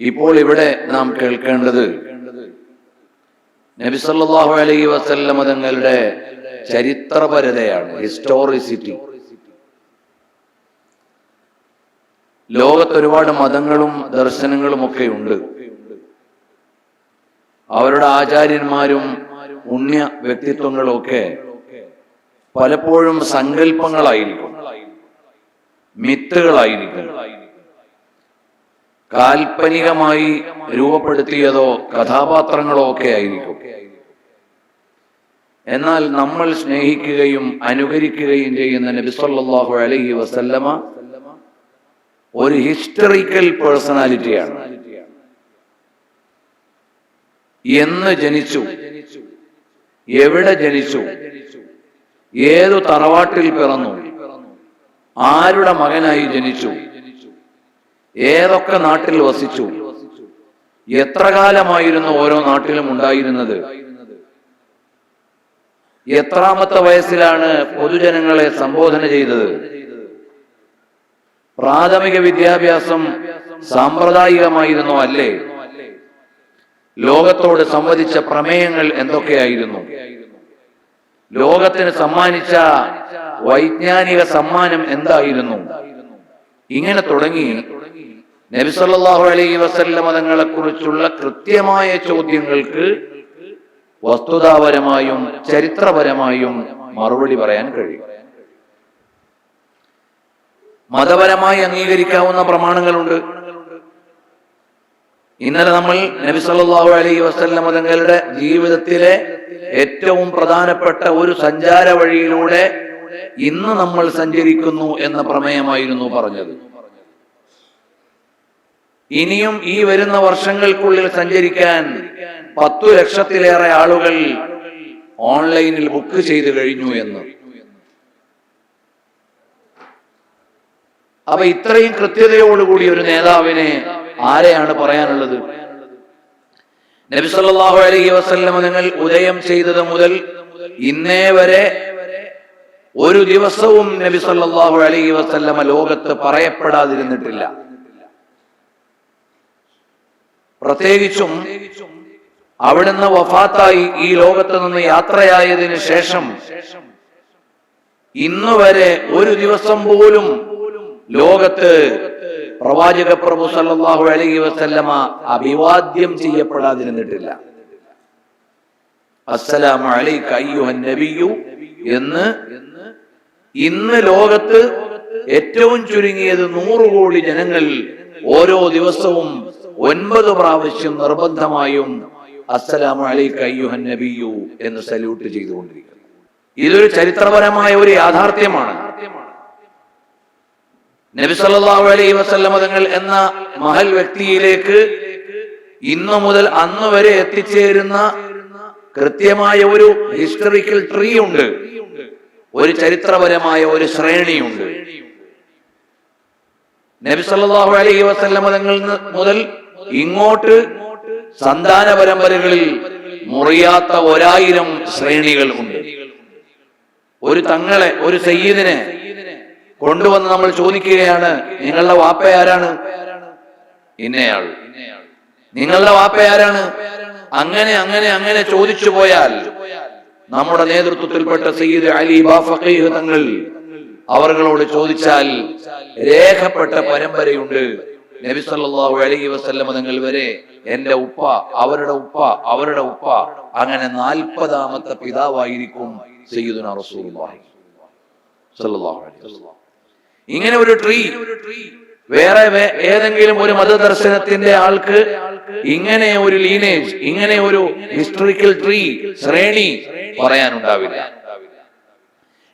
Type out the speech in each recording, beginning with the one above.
ഇപ്പോൾ ഇവിടെ നാം കേൾക്കേണ്ടത് നബിസല്ലാഹു അലൈഹി വസല്ലമ തങ്ങളുടെ ചരിത്രപരതയാണ് ഹിസ്റ്റോറിസിറ്റി ലോകത്ത് ഒരുപാട് മതങ്ങളും ദർശനങ്ങളും ഒക്കെ ഉണ്ട് അവരുടെ ആചാര്യന്മാരും പുണ്യ വ്യക്തിത്വങ്ങളും ഒക്കെ പലപ്പോഴും സങ്കല്പങ്ങളായിരിക്കും മിത്തുകളായിരിക്കും. കാൽപ്പനികമായി രൂപപ്പെടുത്തിയതോ കഥാപാത്രങ്ങളോ ഒക്കെ ആയിരിക്കും. എന്നാൽ നമ്മൾ സ്നേഹിക്കുകയും അനുകരിക്കുകയും ചെയ്യുന്ന നബി അലഹി അലൈഹി വസല്ലമ ഒരു ഹിസ്റ്ററിക്കൽ പേഴ്സണാലിറ്റിയാണ്. എന്ന് ജനിച്ചു എവിടെ ജനിച്ചു ഏതു തറവാട്ടിൽ പിറന്നു ആരുടെ മകനായി ജനിച്ചു ഏതൊക്കെ നാട്ടിൽ വസിച്ചു? എത്ര കാലമായിരുന്നു ഓരോ നാട്ടിലും ഉണ്ടായിരുന്നത്? എത്രാമത്തെ വയസ്സിലാണ് പൊതുജനങ്ങളെ സംബോധന ചെയ്തത്? പ്രാഥമിക വിദ്യാഭ്യാസം സാമ്പ്രദായികമായിരുന്നോ അല്ലേ? ലോകത്തോട് സംവദിച്ച പ്രമേയങ്ങൾ എന്തൊക്കെയായിരുന്നു? ലോകത്തിന് സമ്മാനിച്ച വൈജ്ഞാനിക സമ്മാനം എന്തായിരുന്നു? ഇങ്ങനെ തുടങ്ങി നബിസല്ലാഹു അലൈഹി വസല്ല മതങ്ങളെ കുറിച്ചുള്ള കൃത്യമായ ചോദ്യങ്ങൾക്ക് വസ്തുതാപരമായും ചരിത്രപരമായും മറുപടി പറയാൻ കഴിയും. മതപരമായി അംഗീകരിക്കാവുന്ന പ്രമാണങ്ങളുണ്ട്. ഇന്നലെ നമ്മൾ നബി സല്ലല്ലാഹു അലൈഹി വസല്ലമ തങ്ങളുടെ ജീവിതത്തിലെ ഏറ്റവും പ്രധാനപ്പെട്ട ഒരു സഞ്ചാര വഴിയിലൂടെ ഇന്ന് നമ്മൾ സഞ്ചരിക്കുന്നു എന്ന പ്രമേയമായിരുന്നു പറഞ്ഞത്. ഇനിയും ഈ വരുന്ന വർഷങ്ങൾക്കുള്ളിൽ സഞ്ചരിക്കാൻ പത്തു ലക്ഷത്തിലേറെ ആളുകൾ ഓൺലൈനിൽ ബുക്ക് ചെയ്തു കഴിഞ്ഞു എന്ന്. അപ്പൊ ഇത്രയും കൃത്യതയോടുകൂടി ഒരു നേതാവിനെ ആരെയാണ് പറയാനുള്ളത്? നബി സല്ലല്ലാഹു അലൈഹി വസല്ലമ നിങ്ങൾ ഉദയം ചെയ്തത് മുതൽ ഇന്നേ വരെ ഒരു ദിവസവും നബി സല്ലല്ലാഹു അലൈഹി വസല്ലമ ലോകത്ത് പറയപ്പെടാതിരുന്നിട്ടില്ല. പ്രത്യേകിച്ചും അവിടുന്ന് വഫാത്തായി ഈ ലോകത്ത് നിന്ന് യാത്രയായതിനു ശേഷം ഇന്ന് വരെ ഒരു ദിവസം പോലും ലോകത്ത് പ്രവാചക പ്രഭു സല്ലാഹു അലൈഹി വസല്ലമ അഭിവാദ്യം ചെയ്യപ്പെടാതിരുന്നിട്ടില്ല. അസ്സലാമു അലൈക അയ്യുഹൻ നബിയു എന്ന് ഇന്ന് ലോകത്ത് ഏറ്റവും ചുരുങ്ങിയത് നൂറ് കോടി ജനങ്ങൾ ഓരോ ദിവസവും ഒൻപത് പ്രാവശ്യം നിർബന്ധമായും അസ്സലാമു നബിയു എന്ന് സല്യൂട്ട് ചെയ്തുകൊണ്ടിരിക്കുന്നു. ഇതൊരു ചരിത്രപരമായ ഒരു യാഥാർത്ഥ്യമാണ്. നബി സല്ലല്ലാഹു അലൈഹി വസല്ലം തങ്ങൾ എന്ന മഹൽ വ്യക്തിയിലേക്ക് ഇന്നു മുതൽ അന്ന് വരെ എത്തിച്ചേരുന്ന കൃത്യമായ ഒരു ഹിസ്റ്ററിക്കൽ ട്രീ ഉണ്ട് ഒരു ചരിത്രപരമായ ഒരു ശ്രേണിയുണ്ട്. നബി സല്ലല്ലാഹു അലൈഹി വസല്ലമ തങ്ങൾ മുതൽ ഇങ്ങോട്ട് സന്താന പരമ്പരകളിൽ മുറിയാത്ത ഒരായിരം ശ്രേണികൾ ഉണ്ട്. ഒരു തങ്ങളെ ഒരു സയ്യിദിനെ കൊണ്ടുവന്ന് നമ്മൾ ചോദിക്കുകയാണ് നിങ്ങളുടെ വാപ്പ ആരാണ്? ഇന്നയാൾ നിങ്ങളുടെ വാപ്പ ആരാണ്? അങ്ങനെ അങ്ങനെ അങ്ങനെ ചോദിച്ചു പോയാൽ നമ്മുടെ നേതൃത്വത്തിൽപ്പെട്ട സയ്യിദ് അലി ബാഫഖീഹ് തങ്ങൾ അവരോട് ചോദിച്ചാൽ രേഖപ്പെട്ട പരമ്പരയുണ്ട്. നബി സല്ലല്ലാഹു അലൈഹി വസല്ലമ തങ്ങൾ വരെ എന്റെ ഉപ്പ അവരുടെ ഉപ്പ അവരുടെ ഉപ്പ അങ്ങനെ നാൽപ്പതാമത്തെ പിതാവായിരിക്കും സയ്യിദുന റസൂലുള്ളാഹി സല്ലല്ലാഹു അലൈഹി വസല്ലം. ഇങ്ങനെ ഒരു ട്രീ വേറെ ഏതെങ്കിലും ഒരു മതദർശനത്തിന്റെ ആൾക്ക് ഇങ്ങനെ ഒരു ലീനേജ് ഇങ്ങനെ ഒരു ഹിസ്റ്ററിക്കൽ ട്രീ ശ്രേണി പറയാനുണ്ടാവില്ല.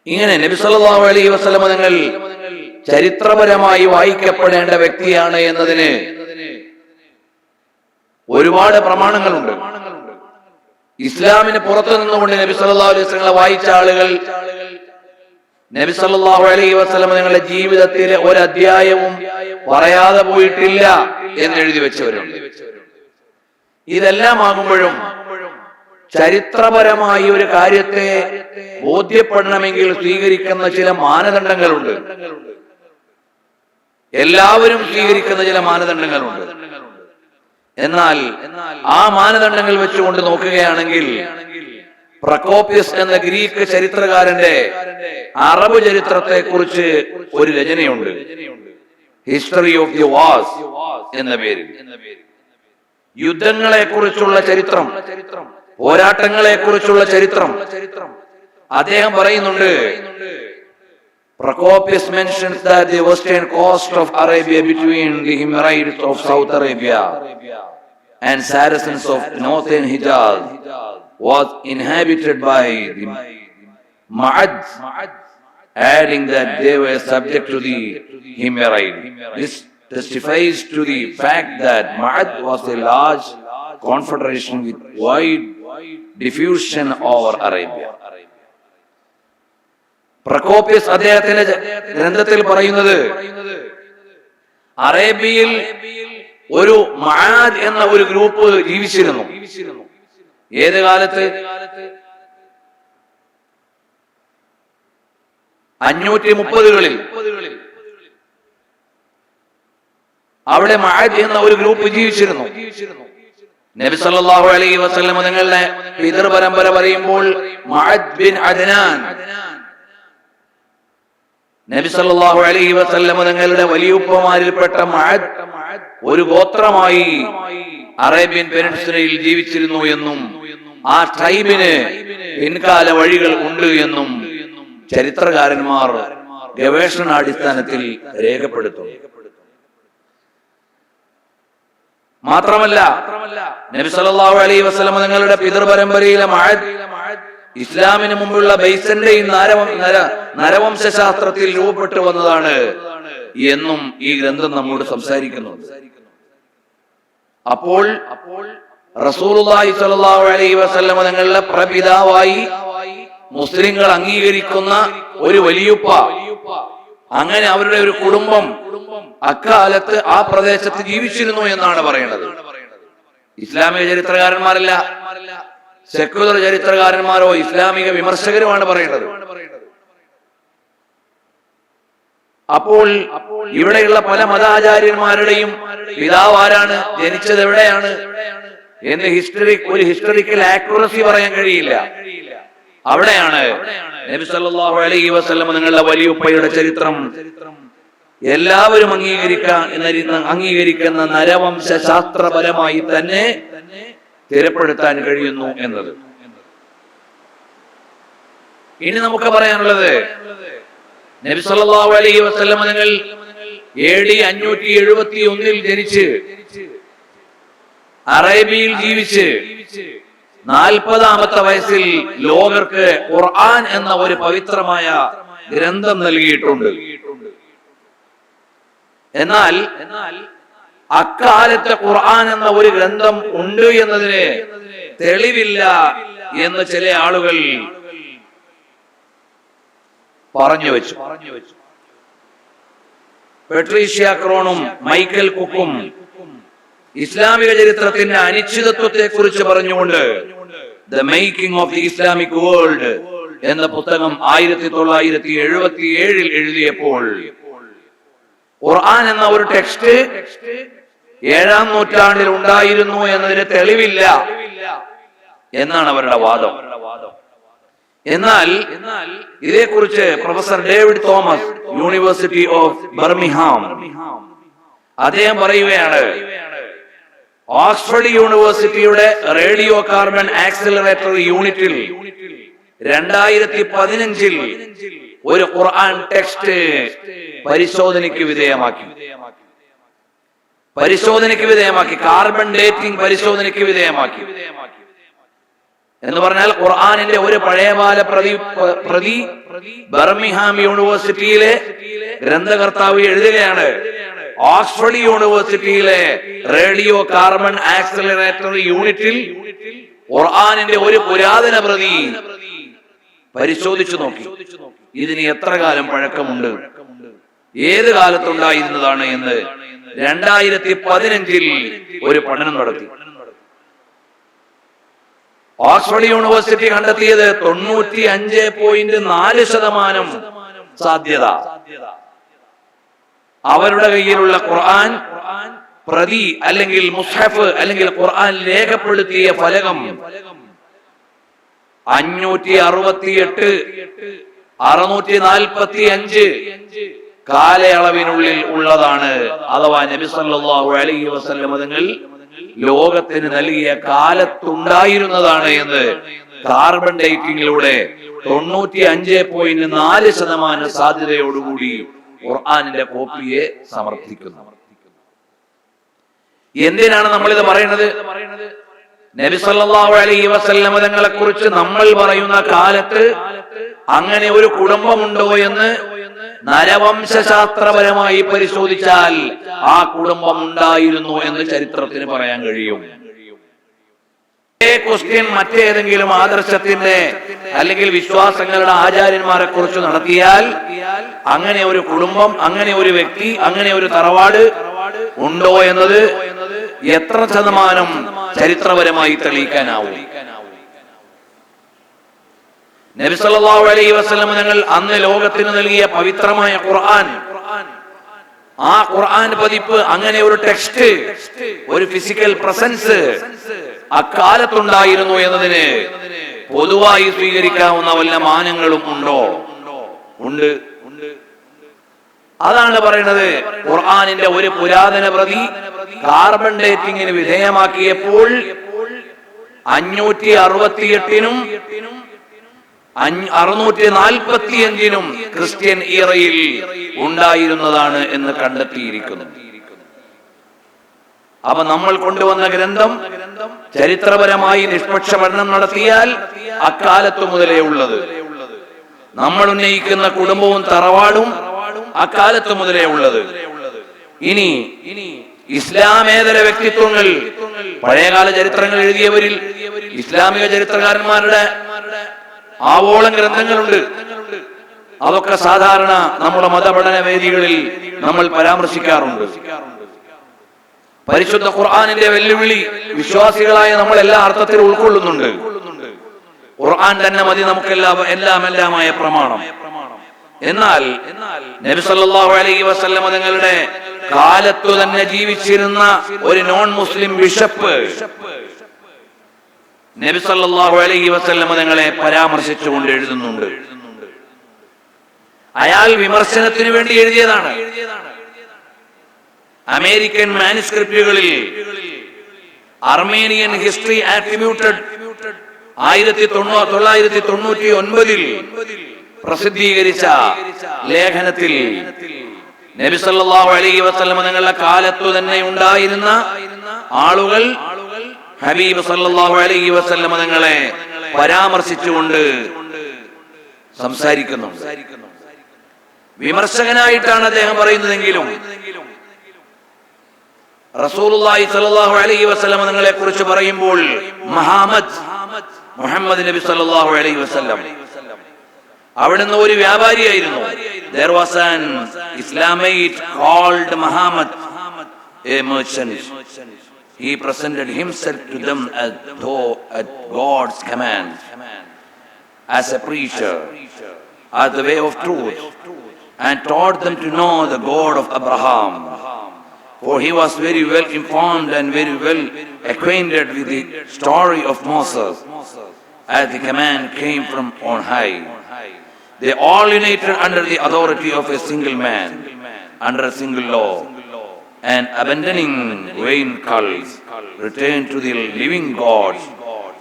ഇങ്ങനെ നബി സല്ലല്ലാഹു അലൈഹി തങ്ങൾ ചരിത്രപരമായി വായിക്കപ്പെടേണ്ട വ്യക്തിയാണ് എന്നതിന് ഒരുപാട് പ്രമാണങ്ങളുണ്ട്. ഇസ്ലാമിന് പുറത്തു നിന്നുകൊണ്ട് നബി സല്ലാ അലൈഹി വസല്ലമയെ വായിച്ച ആളുകൾ നബി സല്ലല്ലാഹു അലൈഹി വസ്ലം നിങ്ങളുടെ ജീവിതത്തിലെ ഒരു അധ്യായവും പറയാതെ പോയിട്ടില്ല എന്ന് എഴുതി വെച്ചവരുണ്ട്. ഇതെല്ലാം ആകുമ്പോഴും ചരിത്രപരമായി ഒരു കാര്യത്തെ ബോധ്യപ്പെടണമെങ്കിൽ സ്വീകരിക്കുന്ന ചില മാനദണ്ഡങ്ങളുണ്ട്. എല്ലാവരും സ്വീകരിക്കുന്ന ചില മാനദണ്ഡങ്ങളുണ്ട്. എന്നാൽ ആ മാനദണ്ഡങ്ങൾ വെച്ചുകൊണ്ട് നോക്കുകയാണെങ്കിൽ പ്രകോപ്യസ് എന്ന ഗ്രീക്ക് ചരിത്രകാരന്റെ അറബ് ചരിത്രത്തെ കുറിച്ച് ഒരു രചനയുണ്ട്. ഹിസ്റ്ററി ഓഫ് ദി വാസ് എന്ന പേരിൽ. യുദ്ധങ്ങളെ കുറിച്ചുള്ള ചരിത്രം പോരാട്ടങ്ങളെ കുറിച്ചുള്ള ചരിത്രം. അദ്ദേഹം പറയുന്നുണ്ട് Procopius mentions that the western coast of Arabia between the Himyarites of South Arabia and Saracens of northern Hijaz was inhabited by the Ma'ad, adding that they were subject to the Himyarite. This testifies to the fact that Ma'ad was a large confederation with wide diffusion over Arabia. പ്രകോപ്യസ് അദ്ദേഹത്തിന്റെ ഗ്രന്ഥത്തിൽ പറയുന്നത് അറേബ്യയിൽ ഒരു മഹാദ് എന്ന ഒരു group ജീവിച്ചിരുന്നു. ഏത് കാലത്ത്? അഞ്ഞൂറ്റി മുപ്പതുകളിൽ അവിടെ മഹാദ് എന്ന ഒരു ഗ്രൂപ്പ് ജീവിച്ചിരുന്നു. നബി സല്ലല്ലാഹു അലൈഹി വസല്ലം നിങ്ങളുടെ പിതൃ പരമ്പര പറയുമ്പോൾ മഅദ് ബിൻ അദ്നാൻ. നബി സല്ലല്ലാഹു അലൈഹി വസല്ലം തങ്ങളുടെ വലിയുപ്പമാരിൽപ്പെട്ട മഅദ് ഒരു ഗോത്രമായി അറേബ്യൻ പെനിൻസുലയിൽ ജീവിച്ചിരുന്നു എന്നും ആ ട്രൈബിന് പിൻകാല വഴികൾ ഉണ്ട് എന്നും ചരിത്രകാരന്മാർ ഗവേഷണാടിസ്ഥാനത്തിൽ രേഖപ്പെടുത്തും മാത്രമല്ല നബി സല്ലല്ലാഹു അലൈഹി വസല്ലം തങ്ങളുടെ പിതൃപരമ്പരയിലെ മഅദ് ഇസ്ലാമിന് മുമ്പുള്ള ബൈസന്റെയും നരവം നര നരവംശാസ്ത്രത്തിൽ രൂപപ്പെട്ടു വന്നതാണ് എന്നും ഈ ഗ്രന്ഥം നമ്മോട് സംസാരിക്കുന്നുണ്ട് അപ്പോൾ അപ്പോൾ റസൂലുള്ളാഹി സ്വല്ലല്ലാഹു അലൈഹി വസല്ലം തങ്ങളുടെ പ്രപിതാവായി മുസ്ലിങ്ങൾ അംഗീകരിക്കുന്ന ഒരു വലിയുപ്പ. അങ്ങനെ അവരുടെ ഒരു കുടുംബം അക്കാലത്ത് ആ പ്രദേശത്ത് ജീവിച്ചിരുന്നു എന്നാണ് പറയുന്നത്. ഇസ്ലാമിക ചരിത്രകാരന്മാരല്ല. സെക്യുലർ ചരിത്രകാരന്മാരോ ഇസ്ലാമിക വിമർശകരുമാണ് പറയുന്നത്. അപ്പോൾ ഇവിടെയുള്ള പല മതാചാര്യന്മാരുടെയും പിതാവ് ആരാണ് ജനിച്ചത് എവിടെയാണ് എന്ന് ഹിസ്റ്ററി ഒരു ഹിസ്റ്ററിക്കൽ ആക്യുറസി പറയാൻ കഴിയില്ല. അവിടെയാണ് നബി സല്ലല്ലാഹു അലൈഹി വസല്ലം നിങ്ങളുടെ വലിയുപ്പയുടെ ചരിത്രം. എല്ലാവരും അംഗീകരിക്കാൻ അംഗീകരിക്കുന്ന നരവംശ ശാസ്ത്രപരമായി തന്നെ സ്ഥിരപ്പെടുത്താൻ കഴിയുന്നു എന്നത്. ഇനി നമുക്ക് പറയാനുള്ളത് നബി സല്ലല്ലാഹു അലൈഹി വസല്ലം നിങ്ങൾ എ ഡി അഞ്ഞൂറ്റി എഴുപത്തി ഒന്നിൽ ജനിച്ച് അറേബ്യയിൽ ജീവിച്ച് നാൽപ്പതാമത്തെ വയസ്സിൽ ലോകർക്ക് ഖുർആൻ എന്ന ഒരു പവിത്രമായ ഗ്രന്ഥം നൽകിയിട്ടുണ്ട്. എന്നാൽ എന്നാൽ അക്കാലത്തെ ഖുർആൻ എന്ന ഒരു ഗ്രന്ഥം ഉണ്ട് എന്നതിന് തെളിവില്ല എന്ന് ചില ആളുകൾ പറഞ്ഞു വെച്ചു. പെട്രീഷ്യ ക്രോണും മൈക്കൽ കുക്കും ഇസ്ലാമിക ചരിത്രത്തിന്റെ അനിശ്ചിതത്വത്തെ കുറിച്ച് പറഞ്ഞുകൊണ്ട് the making of the Islamic world എന്ന പുസ്തകം ആയിരത്തി തൊള്ളായിരത്തി എഴുപത്തി ഏഴിൽ എഴുതിയപ്പോൾ ഖുർആൻ എന്ന ഒരു ടെക്സ്റ്റ് ഏഴാം നൂറ്റാണ്ടിൽ ഉണ്ടായിരുന്നു എന്നതിന് തെളിവില്ല എന്നാണ് അവരുടെ വാദം. എന്നാൽ ഇതേക്കുറിച്ച് professor David Thomas university of Birmingham അദ്ദേഹം പറയുകയാണ് ഓക്സ്ഫോർഡ് യൂണിവേഴ്സിറ്റിയുടെ റേഡിയോ കാർബൺ ആക്സിലറേറ്റർ യൂണിറ്റിൽ രണ്ടായിരത്തി പതിനഞ്ചിൽ ഒരു ഖുർആൻ ടെക്സ്റ്റ് പരിശോധനയ്ക്ക് വിധേയമാക്കി. പരിശോധനയ്ക്ക് വിധേയമാക്കി. കാർബൺ ഡേറ്റിംഗ് പരിശോധനയ്ക്ക് വിധേയമാക്കി. എന്ന് പറഞ്ഞാൽ ഖുർആാനിന്റെ ഒരു പഴയകാല പ്രതി പ്രതി ബർമിഹാം യൂണിവേഴ്സിറ്റിയിലെ ഗ്രന്ഥകർത്താവ് എഴുതുകയാണ്. ഓക്സ്ഫോർഡ് യൂണിവേഴ്സിറ്റിയിലെ റേഡിയോ കാർബൺ ആക്സലറേറ്ററി യൂണിറ്റിൽ ഖുർആാനിന്റെ ഒരു പുരാതന പ്രതി പരിശോധിച്ചു നോക്കി. ഇതിന് എത്ര കാലം പഴക്കമുണ്ട്? ഏത് കാലത്തുണ്ടായിരുന്നതാണ് എന്ന് രണ്ടായിരത്തി പതിനഞ്ചിൽ ഒരു പഠനം നടത്തി. ഓക്സ്ഫോർഡ് യൂണിവേഴ്സിറ്റി കണ്ടെത്തിയത് തൊണ്ണൂറ്റി അഞ്ച് പോയിന്റ് നാല് ശതമാനം സാധ്യത. അവരുടെ കയ്യിലുള്ള ഖുർആൻ പ്രതി അല്ലെങ്കിൽ മുസ്ഹഫ് അല്ലെങ്കിൽ ഖുർആൻ രേഖപ്പെടുത്തിയ ഫലകം അഞ്ഞൂറ്റി അറുപത്തിയെട്ട് അറുന്നൂറ്റി നാൽപ്പത്തി അഞ്ച് കാലയളവിനുള്ളിൽ ഉള്ളതാണ്. അഥവാ നബി സല്ലല്ലാഹു അലൈഹി വസല്ലം ലോകത്തിന് നൽകിയ കാലത്തുണ്ടായിരുന്നതാണ് എന്ന്. കാർബൺ ഡേറ്റിംഗിലൂടെ തൊണ്ണൂറ്റി അഞ്ച് പോയിന്റ് നാല് ശതമാനം സാധ്യതയോടുകൂടി ഖുർആാനിന്റെ കോപ്പിയെ സമർപ്പിക്കുന്നു എന്തിനാണ് നമ്മൾ ഇത് പറയുന്നത്? നബി സല്ലല്ലാഹു അലൈഹി വസല്ലം തങ്ങളെ കുറിച്ച് നമ്മൾ പറയുന്ന കാലത്ത് അങ്ങനെ ഒരു കുടുംബമുണ്ടോ എന്ന് നരവംശാസ്ത്രപരമായി പരിശോധിച്ചാൽ ആ കുടുംബം ഉണ്ടായിരുന്നു എന്ന് ചരിത്രത്തിന് പറയാൻ കഴിയും. ക്വസ്റ്റ്യൻ മറ്റേതെങ്കിലും ആദർശത്തിന്റെ അല്ലെങ്കിൽ വിശ്വാസങ്ങളുടെ ആചാര്യന്മാരെ കുറിച്ച് നടത്തിയാൽ അങ്ങനെ ഒരു കുടുംബം അങ്ങനെ ഒരു വ്യക്തി അങ്ങനെ ഒരു തറവാട് ഉണ്ടോ എന്നത് എത്ര ശതമാനം ചരിത്രപരമായി തെളിയിക്കാനാവും. നബി സല്ലല്ലാഹു അലൈഹി വസല്ലം ഞങ്ങൾ അന്ന് ലോകത്തിന് നൽകിയ പവിത്രമായ ഖുർആൻ. ആ ഖുർആൻ പതിപ്പ് അങ്ങനെ ഒരു ടെക്സ്റ്റ് ഒരു ഫിസിക്കൽ പ്രസൻസ് അക്കാലത്തുണ്ടായിരുന്നു എന്നതിന് പൊതുവായി സ്വീകരിക്കാവുന്ന വല്ല മാനങ്ങളും ഉണ്ടോ? ഉണ്ട്. അതാണ് പറയുന്നത് ഖുർആാനിന്റെ ഒരു പുരാതന പ്രതി കാർബൺ ഡേറ്റിംഗിന് വിധേയമാക്കിയപ്പോൾ അഞ്ഞൂറ്റി അറുപത്തിയെട്ടിനും അറുന്നൂറ്റി നാൽപ്പത്തി അഞ്ചിനും ക്രിസ്ത്യൻ ഇറയിൽ ഉണ്ടായിരുന്നതാണ് എന്ന് കണ്ടെത്തിയിരിക്കുന്നു. അപ്പൊ നമ്മൾ കൊണ്ടുവന്ന ഗ്രന്ഥം ചരിത്രപരമായി നിഷ്പക്ഷ പഠനം നടത്തിയാൽ അക്കാലത്തു മുതലേ ഉള്ളത്. നമ്മൾ ഉന്നയിക്കുന്ന കുടുംബവും തറവാടും അക്കാലത്ത് മുതലേ ഉള്ളത്. ഇനി ഇസ്ലാമേതര വ്യക്തിത്വങ്ങൾ? പഴയകാല ചരിത്രങ്ങൾ എഴുതിയവരിൽ ഇസ്ലാമിക ചരിത്രകാരന്മാരുടെ ആവോളം ഗ്രന്ഥങ്ങളുണ്ട്. അതൊക്കെ സാധാരണ നമ്മുടെ മതപഠന വേദികളിൽ നമ്മൾ പരാമർശിക്കാറുണ്ട്. പരിശുദ്ധ ഖുർആാനിന്റെ വെല്ലുവിളി വിശ്വാസികളായ നമ്മൾ എല്ലാ അർത്ഥത്തിൽ ഉൾക്കൊള്ളുന്നുണ്ട്. ഖുർആൻ തന്നെ മതി നമുക്കെല്ലാം എല്ലാം എല്ലാമായ പ്രമാണം. എന്നാൽ നബി സല്ലല്ലാഹു അലൈഹി വസല്ലമ തങ്ങളുടെ കാലത്തു തന്നെ ജീവിച്ചിരുന്ന ഒരു നോൺ മുസ്ലിം ബിഷപ്പ് നബി സല്ലല്ലാഹു അലൈഹി വസല്ലമ തങ്ങളെ പരാമർശിച്ചുകൊണ്ട് എഴുതുന്നുണ്ട്. അയാൾ വിമർശനത്തിന് വേണ്ടി എഴുതിയതാണ്. അമേരിക്കൻ മാനുസ്ക്രിപ്റ്റുകളിൽ അർമേനിയൻ ഹിസ്റ്ററി ആട്രിബ്യൂട്ടഡ് ആയിരത്തി തൊള്ളായിരത്തി തൊണ്ണൂറ്റി ഒൻപതിൽ പ്രസിദ്ധീകരിച്ച ലേഖനത്തിൽ നബി സല്ലല്ലാഹു അലൈഹി വസല്ലമ നിങ്ങളുടെ കാലത്തു തന്നെ ഉണ്ടായിരുന്ന ആളുകൾ ഹബീബ് സല്ലല്ലാഹു അലൈഹി വസല്ലം തങ്ങളെ പരാമർശിച്ചുകൊണ്ട് സംസാരിക്കുന്നു വിമർശകനായിട്ടാണ് അദ്ദേഹം പറയുന്നതെങ്കിലും റസൂലുള്ളാഹി സല്ലല്ലാഹു അലൈഹി വസല്ലം നിങ്ങളെ കുറിച്ച് പറയുമ്പോൾ മുഹമ്മദ് മുഹമ്മദ് നബി സല്ലല്ലാഹു അലൈഹി വസല്ലം അവിടുന്ന് ഒരു വ്യാപാരിയായിരുന്നു. There was an islamite called muhammad a merchant. He presented himself to them as though at god's command as a preacher as the way of truth and taught them to know the god of abraham for he was very well informed and very well acquainted with the story of Moses, as the command came from on high. They all united under the authority of a single man, under a single law, and abandoning vain cults, return to the living God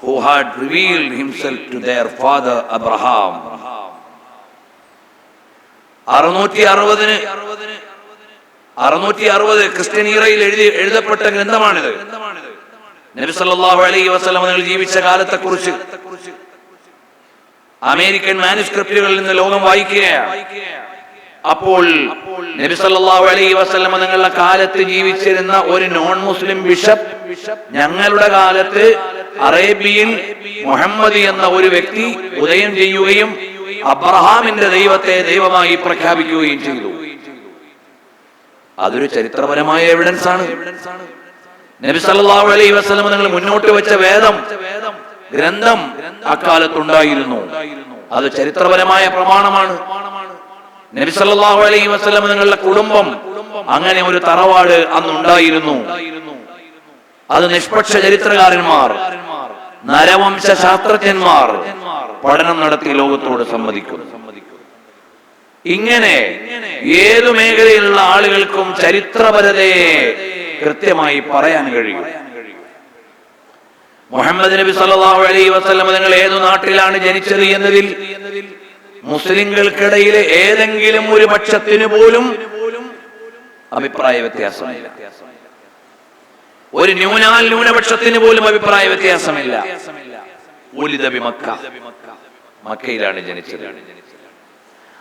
who had revealed himself to their father Abraham. അറുന്നൂറ്റി അറുപതിന് അറുന്നൂറ്റി അറുപത് Christian ഈറയിൽ എഴുതി എഴുതപ്പെട്ട ഗ്രന്ഥമാണിത് നബി സല്ലല്ലാഹു അലൈഹി വസല്ലം നിങ്ങൾ ജീവിച്ച കാലത്തെ കുറിച്ച് അമേരിക്കൻ മാനുസ്ക്രിപ്റ്റുകളിൽ നിന്ന് ലോകം വായിക്കുകയാണ് അപ്പോൾ നബി സല്ലല്ലാഹു അലൈഹി നിങ്ങളുടെ കാലത്ത് ജീവിച്ചിരുന്ന ഒരു നോൺ മുസ്ലിം ബിഷപ്പ് ഞങ്ങളുടെ കാലത്ത് അറേബ്യയിൽ മുഹമ്മദ് എന്ന ഒരു വ്യക്തി ഉദയം ചെയ്യുകയും അബ്രഹാമിന്റെ ദൈവത്തെ ദൈവമായി പ്രഖ്യാപിക്കുകയും ചെയ്തു. അതൊരു ചരിത്രപരമായ എവിഡൻസ് ആണ്. നബി സല്ലല്ലാഹു അലൈഹി വസല്ലം നിങ്ങൾ മുന്നോട്ട് വെച്ച വേദം ഗ്രന്ഥം അക്കാലത്തുണ്ടായിരുന്നു. അത് ചരിത്രപരമായ പ്രമാണമാണ്. നബി സല്ലല്ലാഹു അലൈഹി വസല്ലം നിങ്ങളുടെ കുടുംബം അങ്ങനെ ഒരു തറവാട് അന്നുണ്ടായിരുന്നു. അത് നിഷ്പക്ഷ ചരിത്രകാരന്മാർ നരവംശ ശാസ്ത്രജ്ഞന്മാർ പഠനം നടത്തി ലോകത്തോട് സമ്മതിക്കുന്നു ഇങ്ങനെ ഏതു മേഖലയിലുള്ള ആളുകൾക്കും ചരിത്രപരതയെ കൃത്യമായി പറയാൻ കഴിയും. മുഹമ്മദ് നബി സല്ലല്ലാഹു അലൈഹി വസല്ലം നിങ്ങൾ ഏതു നാട്ടിലാണ് ജനിച്ചത് എന്നതിൽ മുസ്ലിങ്ങൾക്കിടയിലെ ഏതെങ്കിലും ഒരു പക്ഷത്തിന് പോലും അഭിപ്രായ വ്യത്യാസമില്ല. ഒരു ന്യൂനാൽ ന്യൂനപക്ഷത്തിന് പോലും അഭിപ്രായ വ്യത്യാസമില്ല. മക്ക. മക്കയിലാണ് ജനിച്ചത്.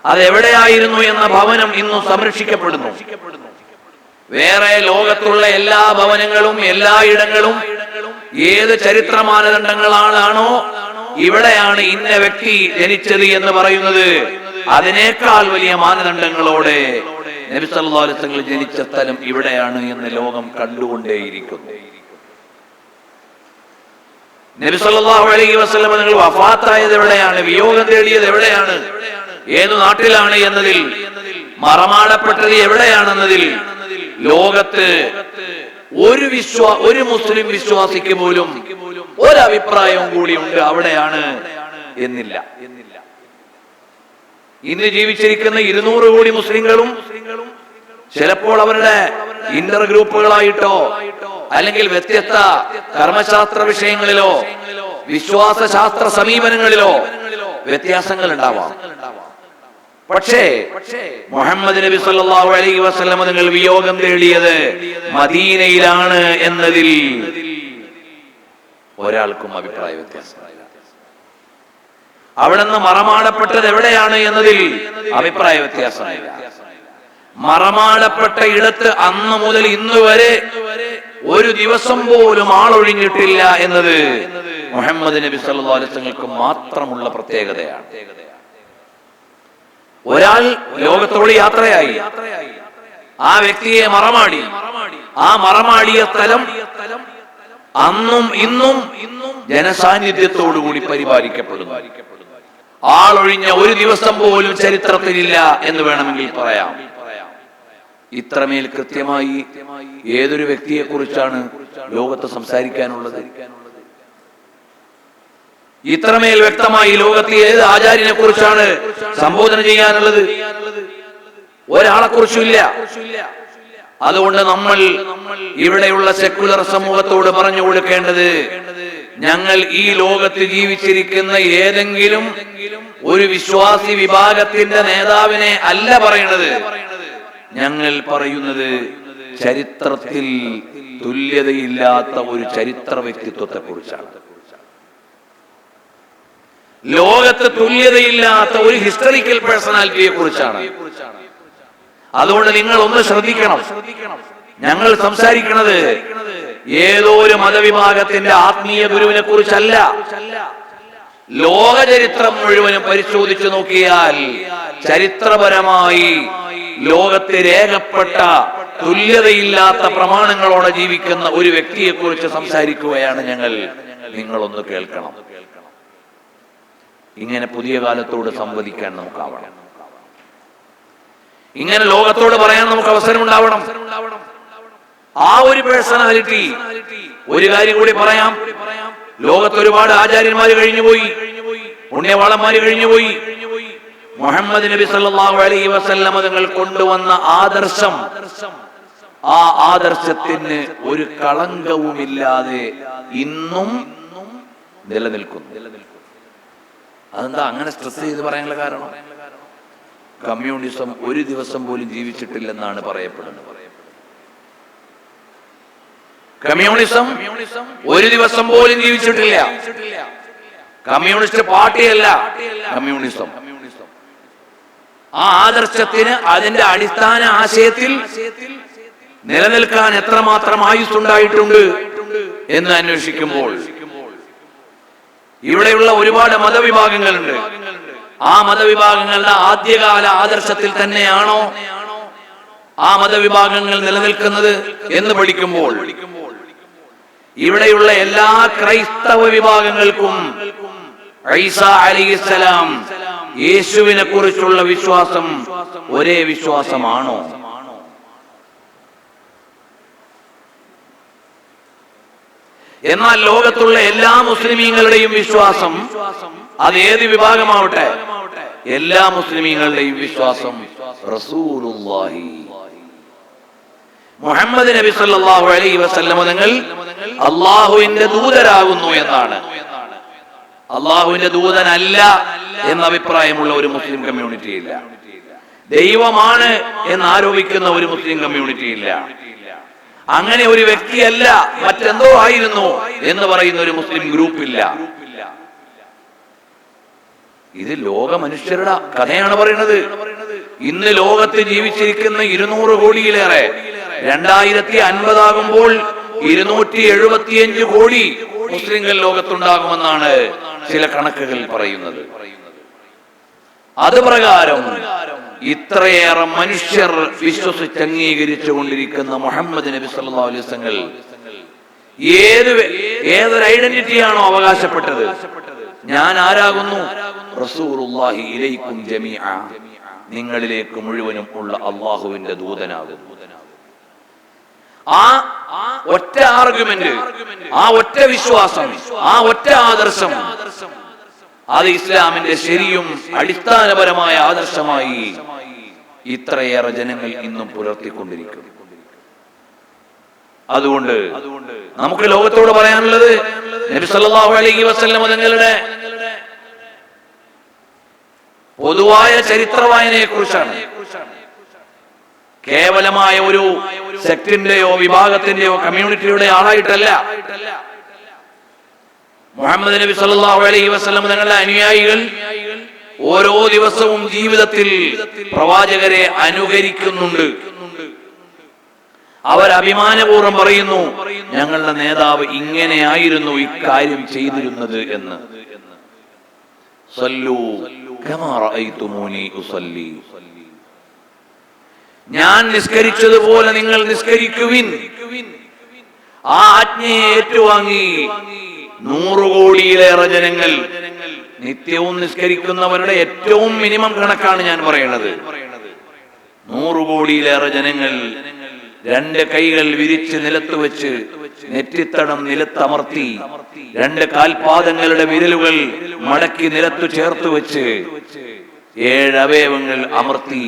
അതെവിടെയായിരുന്നു എന്ന ഭവനം ഇന്നും സംരക്ഷിക്കപ്പെടുന്നു. വേറെ ലോകത്തുള്ള എല്ലാ ഭവനങ്ങളും എല്ലാ ഇടങ്ങളും ഏത് ചരിത്ര മാനദണ്ഡങ്ങളാണോ ഇവിടെയാണ് ഇന്ന വ്യക്തി ജനിച്ചത് എന്ന് പറയുന്നത്. അതിനേക്കാൾ വലിയ മാനദണ്ഡങ്ങളോടെ നബി സല്ലല്ലാഹു അലൈഹി വസല്ലം ജനിച്ച സ്ഥലം ഇവിടെയാണ് എന്ന് ലോകം കണ്ടുകൊണ്ടേയിരിക്കുന്നു. നബി സല്ലല്ലാഹു അലൈഹി വസല്ലം നിങ്ങൾ വഫാത്തായത് എവിടെയാണ്? വിയോഗം തേടിയത് എവിടെയാണ്? ഏത് നാട്ടിലാണ് എന്നതിൽ? മറമാടപ്പെട്ടത് എവിടെയാണെന്നതിൽ? ലോകത്ത് ഒരു വിശ്വാ ഒരു മുസ്ലിം വിശ്വാസിക്ക് പോലും ഒരഭിപ്രായവും കൂടി ഉണ്ട് അവിടെയാണ് എന്നില്ല. ഇന്ന് ജീവിച്ചിരിക്കുന്ന ഇരുന്നൂറ് കോടി മുസ്ലിങ്ങളും ചിലപ്പോൾ അവരുടെ ഇന്റർ ഗ്രൂപ്പുകളായിട്ടോ അല്ലെങ്കിൽ വ്യത്യസ്ത കർമ്മശാസ്ത്ര വിഷയങ്ങളിലോ വിശ്വാസ ശാസ്ത്ര സമീപനങ്ങളിലോ വ്യത്യാസങ്ങൾ ഉണ്ടാവാം. പക്ഷേ മുഹമ്മദ് നബി സല്ലല്ലാഹു അലൈഹി വസല്ലം നിങ്ങൾ വിയോഗം തേടിയത് മദീനയിലാണ് എന്നതിൽ ഒരാൾക്കും അഭിപ്രായ വ്യത്യാസമില്ല അവിടെ നിന്ന് മറമാടപ്പെട്ടത് എവിടെയാണ് എന്നതിൽ അഭിപ്രായ വ്യത്യാസമില്ല. മറമാടപ്പെട്ട ഇടത്ത് അന്ന് മുതൽ ഇന്ന് വരെ ഒരു ദിവസം പോലും ആളൊഴിഞ്ഞിട്ടില്ല എന്നത് മുഹമ്മദ് നബി വസല്ലമക്ക് മാത്രമുള്ള പ്രത്യേകതയാണ്. ഒരാൾ ലോകത്തോട് യാത്രയായി. ആ വ്യക്തിയെ മറമാടി. ആ മറമാടിയ സ്ഥലം അന്നും ഇന്നും ജനസാന്നിധ്യത്തോടുകൂടി പരിപാലിക്കപ്പെടുന്നു. ആളൊഴിഞ്ഞ ഒരു ദിവസം പോലും ചരിത്രത്തിലില്ല എന്ന് വേണമെങ്കിൽ പറയാം. ഇത്രമേൽ കൃത്യമായി ഏതൊരു വ്യക്തിയെ കുറിച്ചാണ് ലോകത്ത് സംസാരിക്കാനുള്ളത്? ഇത്രമേൽ വ്യക്തമായി ലോകത്തെ ഏത് ആചാര്യനെ കുറിച്ചാണ് സംബോധന ചെയ്യാനുള്ളത്? ഒരാളെ കുറിച്ചില്ല അതുകൊണ്ട് നമ്മൾ ഇവിടെയുള്ള സെക്കുലർ സമൂഹത്തോട് പറഞ്ഞു കൊടുക്കേണ്ടത് ഞങ്ങൾ ഈ ലോകത്ത് ജീവിച്ചിരിക്കുന്ന ഏതെങ്കിലും ഒരു വിശ്വാസി വിഭാഗത്തിന്റെ നേതാവിനെ അല്ല പറയുന്നത് ഞങ്ങൾ പറയുന്നത് ചരിത്രത്തിൽ തുല്യതയില്ലാത്ത ഒരു ചരിത്ര വ്യക്തിത്വത്തെ കുറിച്ചാണ് ലോകത്ത് തുല്യതയില്ലാത്ത ഒരു ഹിസ്റ്ററിക്കൽ പേഴ്സണാലിറ്റിയെ കുറിച്ചാണ് അതുകൊണ്ട് നിങ്ങൾ ഒന്ന് ശ്രദ്ധിക്കണം. ഞങ്ങൾ സംസാരിക്കുന്നത് ഏതോ ഒരു മതവിഭാഗത്തിന്റെ ആത്മീയ ഗുരുവിനെ കുറിച്ചല്ല. ലോക ചരിത്രം മുഴുവനും പരിശോധിച്ചു നോക്കിയാൽ ചരിത്രപരമായി ലോകത്തെ രേഖപ്പെട്ട തുല്യതയില്ലാത്ത പ്രമാണങ്ങളോടെ ജീവിക്കുന്ന ഒരു വ്യക്തിയെ കുറിച്ച് സംസാരിക്കുകയാണ് ഞങ്ങൾ. നിങ്ങളൊന്ന് കേൾക്കണം. ഇങ്ങനെ പുതിയ കാലത്തോട് സംവദിക്കാൻ നമുക്കാവണം. ഇങ്ങനെ ലോകത്തോട് പറയാൻ നമുക്ക് അവസരം ഉണ്ടാവണം. ആ ഒരു പേഴ്സണാലിറ്റി ഒരു കാര്യം കൂടി പറയാം. ലോകത്ത് ഒരുപാട് ആചാര്യന്മാര് കഴിഞ്ഞുപോയി. പുണ്യവാളന്മാര് കഴിഞ്ഞുപോയി. മുഹമ്മദ് നബി സല്ലല്ലാഹു അലൈഹി വസല്ലമ തങ്ങൾ കൊണ്ടുവന്ന ആദർശം ആ ആദർശത്തിന് ഒരു കളങ്കവുമില്ലാതെ ഇന്നും നിലനിൽക്കുന്നു. അതെന്താ അങ്ങനെ സ്ട്രെസ് ചെയ്ത് പറയാനുള്ള കാരണം? കമ്മ്യൂണിസം ഒരു ദിവസം പോലും ജീവിച്ചിട്ടില്ലെന്നാണ് പറയപ്പെടുന്നത്. കമ്മ്യൂണിസം ഒരു ദിവസം പോലും ജീവിച്ചിട്ടില്ല. Communist പാർട്ടിയല്ല communism. ആ ആദർശത്തിന് അതിന്റെ അടിസ്ഥാന ആശയത്തിൽ നിലനിൽക്കാൻ എത്രമാത്രം ആയുസ്സുണ്ടായിട്ടുണ്ട് എന്ന് അന്വേഷിക്കുമ്പോൾ ഇവിടെയുള്ള ഒരുപാട് മതവിഭാഗങ്ങളുണ്ട്. ആ മതവിഭാഗങ്ങളുടെ ആദ്യകാല ആദർശത്തിൽ തന്നെയാണോ ആ മതവിഭാഗങ്ങൾ നിലനിൽക്കുന്നത് എന്ന് പഠിക്കുമ്പോൾ ഇവിടെയുള്ള എല്ലാ ക്രൈസ്തവ വിഭാഗങ്ങൾക്കും ഐസ അലിസ്സലാം യേശുവിനെ കുറിച്ചുള്ള വിശ്വാസം ഒരേ വിശ്വാസമാണോ? എന്നാൽ ലോകത്തുള്ള എല്ലാ മുസ്ലിമീങ്ങളുടെയും വിശ്വാസം അത് ഏത് വിഭാഗമാവട്ടെ? എല്ലാ മുസ്ലിമീങ്ങളുടെയും വിശ്വാസം റസൂലുള്ളാഹി. മുഹമ്മദ് നബി സല്ലല്ലാഹു അലൈഹി വസല്ലമ നിങ്ങൾ അള്ളാഹുവിന്റെ ദൂതരാകുന്നു എന്നാണ്. അള്ളാഹുവിന്റെ ദൂതനല്ല എന്ന അഭിപ്രായമുള്ള ഒരു മുസ്ലിം കമ്മ്യൂണിറ്റി ഇല്ല ദൈവമാണ് എന്ന് ആരോപിക്കുന്ന ഒരു മുസ്ലിം കമ്മ്യൂണിറ്റി ഇല്ല അങ്ങനെ ഒരു വ്യക്തിയല്ല മറ്റെന്തോ ആയിരുന്നു എന്ന് പറയുന്ന ഒരു മുസ്ലിം ഗ്രൂപ്പ് ഇല്ല ഇത് ലോക മനുഷ്യരുടെ കഥയാണ് പറയുന്നത്. ഇന്ന് ലോകത്ത് ജീവിച്ചിരിക്കുന്ന ഇരുന്നൂറ് കോടിയിലേറെ രണ്ടായിരത്തി അൻപതാകുമ്പോൾ ഇരുന്നൂറ്റി എഴുപത്തിയഞ്ച് കോടി മുസ്ലിങ്ങൾ ലോകത്തുണ്ടാകുമെന്നാണ് ചില കണക്കുകൾ പറയുന്നത്. അത് പ്രകാരം ഇത്രയേറെ മനുഷ്യർ വിശ്വസിച്ച് അംഗീകരിച്ചു കൊണ്ടിരിക്കുന്ന മുഹമ്മദ് നബി സല്ലല്ലാഹു അലൈഹി ഏത് ഏതൊരു ഐഡന്റിറ്റിയാണോ അവകാശപ്പെട്ടത്? ഞാൻ ആരാകുന്നു? ഇലൈക്കും ജമീഅ. നിങ്ങളിലേക്ക് മുഴുവനും ഉള്ള അള്ളാഹുവിന്റെ ദൂതനാകുന്നു. ആ ഒറ്റ ആർഗ്യുമെന്റ് ആ ഒറ്റ വിശ്വാസം ആ ഒറ്റ ആദർശം അത് ഇസ്ലാമിന്റെ ശരിയും അടിസ്ഥാനപരമായ ആദർശമായി ഇത്രയേറെ ജനങ്ങൾ ഇന്നും പുലർത്തിക്കൊണ്ടിരിക്കുന്നു അതുകൊണ്ട് നമുക്ക് ലോകത്തോട് പറയാനുള്ളത് നബി സല്ലല്ലാഹു അലൈഹി തങ്ങളുടെ പൊതുവായ ചരിത്ര വായനയെ കുറിച്ചാണ് കേവലമായ ഒരു സെക്ടിന്റെയോ വിഭാഗത്തിന്റെയോ കമ്മ്യൂണിറ്റിയുടെ ആളായിട്ടല്ല. മുഹമ്മദ് നബി സല്ലല്ലാഹു അലൈഹി വസല്ലം തങ്ങളുടെ അനുയായികൾ ഓരോ ദിവസവും ജീവിതത്തിൽ പ്രവാചകരെ അനുകരിക്കുന്നുണ്ട്. അവർ അഭിമാനപൂർവം പറയുന്നു ഞങ്ങളുടെ നേതാവ് ഇങ്ങനെയായിരുന്നു ഇക്കാര്യം ചെയ്തിരുന്നത് എന്ന്. ഞാൻ നിസ്കരിച്ചതുപോലെ നിങ്ങൾ നിസ്കരിക്കുവിൻ. ആ ആജ്ഞയെ ഏറ്റുവാങ്ങി. നൂറുകോടിയിലേറെ ജനങ്ങൾ. നിത്യവും നിസ്കരിക്കുന്നവരുടെ ഏറ്റവും മിനിമം കണക്കാണ് ഞാൻ പറയുന്നത് നൂറുകോടിയിലേറെ ജനങ്ങൾ. രണ്ട് കൈകൾ വിരിച്ച് നിലത്ത് വെച്ച് നെറ്റിത്തടം നിലത്തമർത്തി രണ്ട് കാൽപാദങ്ങളുടെ വിരലുകൾ മടക്കി നിലത്തു ചേർത്ത് വെച്ച് ഏഴ് അവയവങ്ങൾ അമർത്തി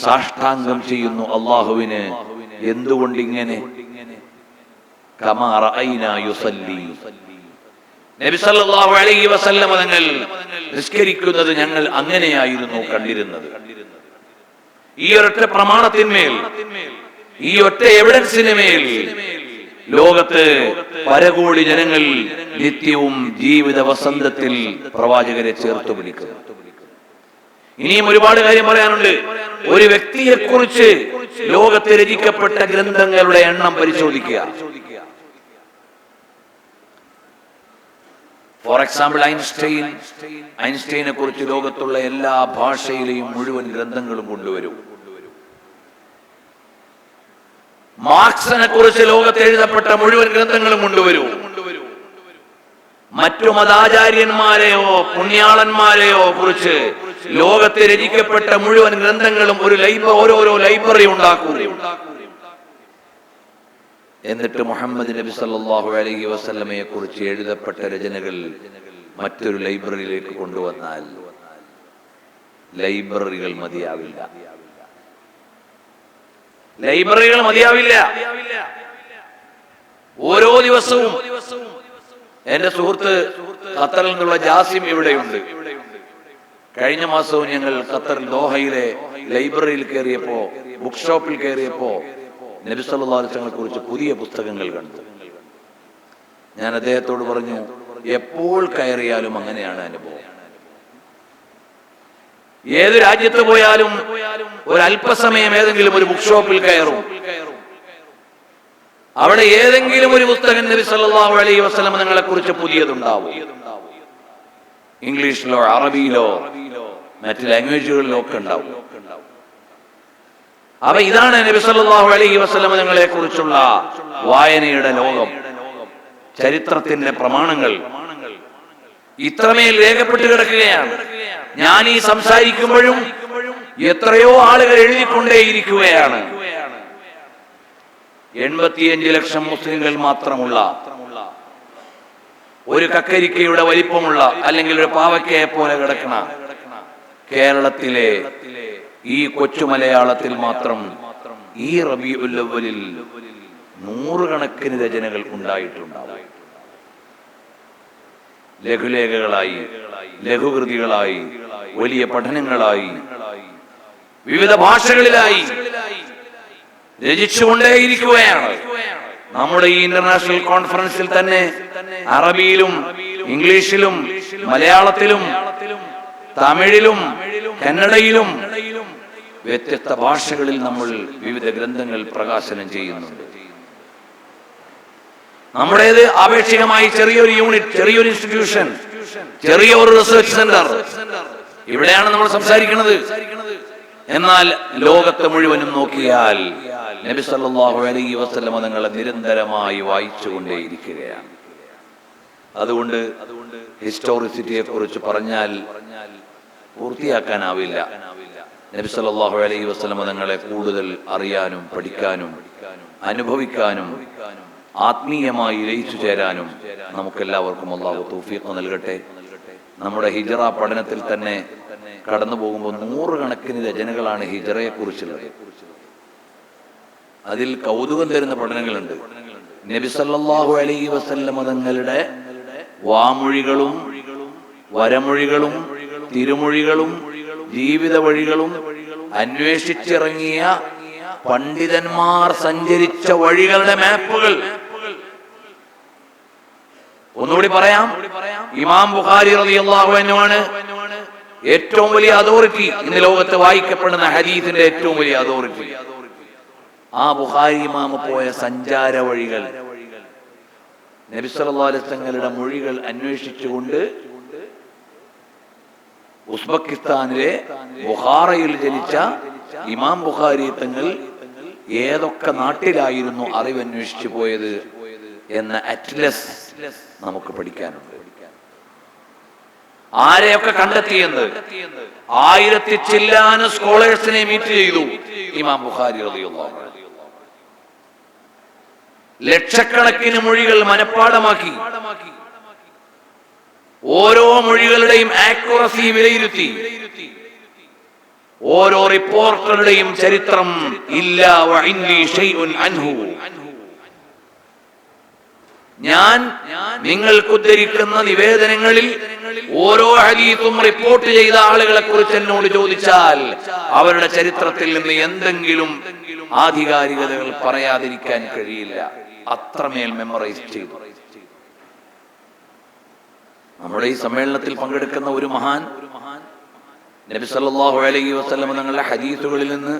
സാഷ്ടാംഗം ചെയ്യുന്നു അള്ളാഹുവിന്. എന്തുകൊണ്ട് ഇങ്ങനെ? തങ്ങൾ നിസ്കരിക്കുന്നത് ഞങ്ങൾ അങ്ങനെയായിരുന്നു കണ്ടിരുന്നത്. ഈ ഒരൊറ്റ പ്രമാണത്തിന്മേൽ ഈ ഒറ്റ എവിഡൻസിന് മേൽ ലോകത്ത് പരകോടി ജനങ്ങൾ നിത്യവും ജീവിത വസന്തത്തിൽ പ്രവാചകരെ ചേർത്ത് പിടിക്കുന്നു. ഇനിയും ഒരുപാട് കാര്യം പറയാനുണ്ട്. ഒരു വ്യക്തിയെ കുറിച്ച് ലോകത്ത് രചിക്കപ്പെട്ട ഗ്രന്ഥങ്ങളുടെ എണ്ണം പരിശോധിക്കുക. ഫോർ എക്സാമ്പിൾ ഐൻസ്റ്റൈൻ ഐൻസ്റ്റൈനെ കുറിച്ച് ലോകത്തുള്ള എല്ലാ ഭാഷയിലെയും മുഴുവൻ ഗ്രന്ഥങ്ങളും കൊണ്ടുവരും. മാർക്സിനെ കുറിച്ച് ലോകത്ത് എഴുതപ്പെട്ട മുഴുവൻ ഗ്രന്ഥങ്ങളും കൊണ്ടുവരൂ. മറ്റു മതാചാര്യന്മാരെയോ പുണ്യാളന്മാരെയോ കുറിച്ച് ലോകത്ത് രചിക്കപ്പെട്ട മുഴുവൻ ഗ്രന്ഥങ്ങളും ഒരു ലൈബ്രറി ഓരോരോ ലൈബ്രറി ഉണ്ടാക്കൂ. എന്നിട്ട് മുഹമ്മദ് നബി സല്ലാഹു അലഹി വസ്ലമയെ കുറിച്ച് എഴുതപ്പെട്ട രചനകൾ മറ്റൊരു ലൈബ്രറിയിലേക്ക് കൊണ്ടുവന്നാൽ ലൈബ്രറികൾ മതിയാവില്ല. ലൈബ്രറികൾ മതിയാവില്ല. ഓരോ ദിവസവും എന്റെ സുഹൃത്ത് ഖത്തറിൽ നിന്നുള്ള ജാസിം ഇവിടെയുണ്ട്. കഴിഞ്ഞ മാസവും ഞങ്ങൾ ഖത്തർ ദോഹയിലെ ലൈബ്രറിയിൽ കയറിയപ്പോ ബുക്ക് ഷോപ്പിൽ കയറിയപ്പോ നബിസല്ലാസ്ലങ്ങളെ കുറിച്ച് പുതിയ പുസ്തകങ്ങൾ കണ്ടു. ഞാൻ അദ്ദേഹത്തോട് പറഞ്ഞു എപ്പോൾ കയറിയാലും അങ്ങനെയാണ് അനുഭവം. ഏത് രാജ്യത്ത് പോയാലും ഒരല്പസമയം ഏതെങ്കിലും ഒരു ബുക്ക് ഷോപ്പിൽ കയറും. അവിടെ ഏതെങ്കിലും ഒരു പുസ്തകം നബി സല്ലല്ലാഹു അലൈഹി വസല്ലം നിങ്ങളെ കുറിച്ച് പുതിയതുണ്ടാവും. ഇംഗ്ലീഷിലോ അറബിയിലോ മറ്റ് ലാംഗ്വേജുകളിലോ ഒക്കെ ഉണ്ടാവും. അപ്പൊ ഇതാണ് നബി സല്ലല്ലാഹു അലൈഹി വസല്ലം നിങ്ങളെ കുറിച്ചുള്ള വായനയുടെ ലോകം. ചരിത്രത്തിന്റെ പ്രമാണങ്ങൾ. ഇത്രമേൽ രേഖപ്പെട്ട് കിടക്കുകയാണ്. ഞാൻ ഈ സംസാരിക്കുമ്പോഴും എത്രയോ ആളുകൾ എഴുതിക്കൊണ്ടേയിരിക്കുകയാണ്. എൺപത്തിയഞ്ച് ലക്ഷം മുസ്ലിങ്ങൾ മാത്രമുള്ള ഒരു കക്കരിക്കയുടെ വലിപ്പമുള്ള അല്ലെങ്കിൽ ഒരു പാവക്കയെ പോലെ കിടക്കണ കേരളത്തിലെ ഈ കൊച്ചു മലയാളത്തിൽ മാത്രം ഈ റബിയുല്ലവലിൽ നൂറുകണക്കിന് രചനകൾ ഉണ്ടായിട്ടുണ്ടാവും. ലഘുലേഖകളായി ലഘുകൃതികളായി വലിയ പഠനങ്ങളായി വിവിധ ഭാഷകളിലായി രചിച്ചുകൊണ്ടേയിരിക്കുകയാണ്. നമ്മുടെ ഈ ഇന്റർനാഷണൽ കോൺഫറൻസിൽ തന്നെ അറബിയിലും ഇംഗ്ലീഷിലും മലയാളത്തിലും തമിഴിലും കന്നഡയിലും വ്യത്യസ്ത ഭാഷകളിൽ നമ്മൾ വിവിധ ഗ്രന്ഥങ്ങൾ പ്രകാശനം ചെയ്യുന്നുണ്ട്. നമ്മുടേത് ആപേക്ഷികമായി ചെറിയൊരു യൂണിറ്റ് ചെറിയൊരു ഇൻസ്റ്റിറ്റ്യൂഷൻ ചെറിയ ഒരു റിസർച്ച് സെന്റർ ഇവിടെയാണ് നമ്മൾ സംസാരിക്കുന്നത്. എന്നാൽ ലോകത്തെ മുഴുവനും നോക്കിയാൽ നബി സല്ലല്ലാഹു അലൈഹി വസല്ലമ തങ്ങളെ നിരന്തരമായി വായിച്ചുകൊണ്ടേയിരിക്കുകയാണ്. അതുകൊണ്ട് ഹിസ്റ്റോറിസിറ്റിയെ കുറിച്ച് പറഞ്ഞാൽ പൂർത്തിയാക്കാനാവില്ല. നബി സല്ലല്ലാഹു അലൈഹി വസല്ലമ തങ്ങളെ കൂടുതൽ അറിയാനും പഠിക്കാനും അനുഭവിക്കാനും ആത്മീയമായി ലയിച്ചു ചേരാനും നമുക്കെല്ലാവർക്കും അള്ളാഹു തൗഫീഖ് നൽകട്ടെ. നമ്മുടെ ഹിജറ പഠനത്തിൽ തന്നെ കടന്നു പോകുമ്പോൾ നൂറുകണക്കിന് രചനകളാണ് ഹിജറയെ കുറിച്ചുള്ളത് അതിൽ കൗതുകം തരുന്ന പഠനങ്ങളുണ്ട്. നബി സല്ലല്ലാഹു അലൈഹി വസല്ലമ തങ്ങളുടെ വാമൊഴികളും വരമൊഴികളും തിരുമൊഴികളും ജീവിത വഴികളും അന്വേഷിച്ചിറങ്ങിയ പണ്ഡിതന്മാർ സഞ്ചരിച്ച വഴികളുടെ മാപ്പുകൾ ഒന്നുകൂടി പറയാം. ഇമാം ബുഖാരി ആണ് ഏറ്റവും വലിയ അതോറിറ്റി ഇന്ന് ലോകത്ത് വായിക്കപ്പെടുന്ന ഹദീസിന്റെ ഏറ്റവും വലിയ അതോറിറ്റി. ആ ബുഖാരി ഇമാമ പോയ സഞ്ചാര വഴികൾ നബി സല്ലല്ലാഹു അലൈഹി തങ്ങളുടെ മൊഴികൾ അന്വേഷിച്ചുകൊണ്ട് ഉസ്ബക്കിസ്ഥാനിലെ ബുഹാറയിൽ ജനിച്ച ഇമാം ബുഖാരി തങ്ങൾ ഏതൊക്കെ നാട്ടിലായിരുന്നു അറിവന്വേഷിച്ചു പോയത് എന്ന അറ്റ്ലസ് നമുക്ക് പഠിക്കാനുണ്ട്. ആരെയൊക്കെ കണ്ടെത്തിയെന്ന് ആയിരത്തി ചില്ലാന സ്കോളേഴ്സിനെ മീറ്റ് ചെയ്തു ഇമാം ബുഖാരി ലക്ഷക്കണക്കിന് മൊഴികൾ മനഃപ്പാടമാക്കി. ഓരോ മൊഴികളുടെയും ആക്യുറസി വിലയിരുത്തി. ഓരോ റിപ്പോർട്ടറുടെയും ചരിത്രം ഇല്ല അൻഹു. ഞാൻ നിങ്ങൾക്ക് ഉദ്ധരിക്കുന്ന നിവേദനങ്ങളിൽ ഓരോ ഹരീത്തും റിപ്പോർട്ട് ചെയ്ത ആളുകളെ കുറിച്ച് എന്നോട് ചോദിച്ചാൽ അവരുടെ ചരിത്രത്തിൽ നിന്ന് എന്തെങ്കിലും ആധികാരികതകൾ പറയാതിരിക്കാൻ കഴിയില്ല. അത്രമേൽ മെമ്മറൈസ് ചെയ്തു. നമ്മുടെ ഈ സമ്മേളനത്തിൽ പങ്കെടുക്കുന്ന ഒരു മഹാൻ നബി സല്ലല്ലാഹു അലൈഹി വസ്ലം തങ്ങളുടെ ഹദീസുകളിൽ നിന്ന്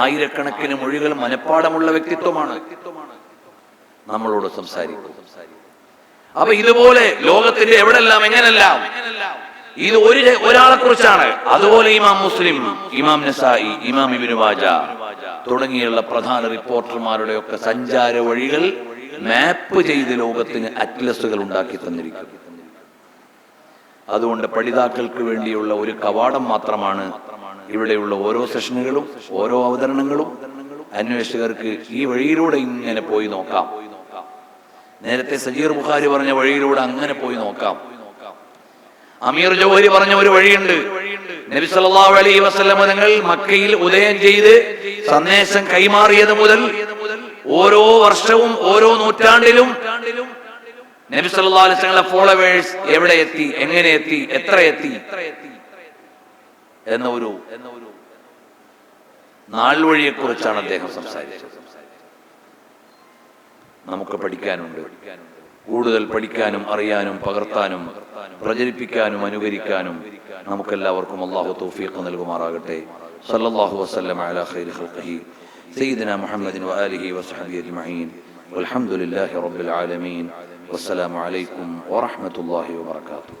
ആയിരക്കണക്കിന് മൊഴികൾ മനഃപ്പാടമുള്ള വ്യക്തിത്വമാണ്. നമ്മളോട് സംസാരിക്കും. അപ്പൊ ഇതുപോലെ ലോകത്തിന്റെ എവിടെല്ലാം എങ്ങനെല്ലാം? ഇത് ഒരു ഒരാളെ കുറിച്ചാണ്. അതുപോലെ ഇമാം മുസ്ലിം ഇമാം നസായി ഇമാം ഇബിന് വാജ തുടങ്ങിയുള്ള പ്രധാന റിപ്പോർട്ടർമാരുടെ ഒക്കെ സഞ്ചാര വഴികൾ മാപ്പ് ചെയ്ത് ലോകത്തിന് അറ്റ്ലസുകൾ ഉണ്ടാക്കി തന്നിരിക്കുന്നു അതുകൊണ്ട് പഠിതാക്കൾക്ക് വേണ്ടിയുള്ള ഒരു കവാടം മാത്രമാണ് ഇവിടെയുള്ള ഓരോ സെഷനുകളും ഓരോ അവതരണങ്ങളും. അന്വേഷകർക്ക് ഈ വഴിയിലൂടെ ഇങ്ങനെ പോയി നോക്കാം. നേരത്തെ സജീർ ബുഖാരി പറഞ്ഞ വഴിയിലൂടെ അങ്ങനെ പോയി നോക്കാം. അമീർ ജൗഹരി പറഞ്ഞ ഒരു വഴിയുണ്ട്. നബി സല്ലല്ലാഹു അലൈഹി വസല്ലം തങ്ങൾ മക്കയിൽ ഉദയം ചെയ്ത് സന്ദേശം കൈമാറിയത് മുതൽ ഓരോ വർഷവും ഓരോ നൂറ്റാണ്ടിലും നബി സല്ലല്ലാഹു അലൈഹി ഫോളോവേഴ്സ് എവിടെ എത്തി എങ്ങനെ എത്തി എത്ര എത്തി എന്ന ഒരു നാൾ വഴിയെ കുറിച്ചാണ് അദ്ദേഹം സംസാരിച്ചത്. നമുക്ക് പഠിക്കാനുണ്ട് കൂടുതൽ പഠിക്കാനും അറിയാനും പകർത്താനും പ്രചരിപ്പിക്കാനും അനുകരിക്കാനും നമുക്കെല്ലാവർക്കും അള്ളാഹു തൗഫീഖ് നൽകുമാറാകട്ടെ സല്ലല്ലാഹു വസല്ലം അലാ ഖൈരി ഖൽഖിഹി സയ്യിദന മുഹമ്മദിൻ വആലിഹി വസഹബിഹി അജ്മഈൻ والحمد لله رب العالمين والسلام عليكم ورحمة الله وبركاته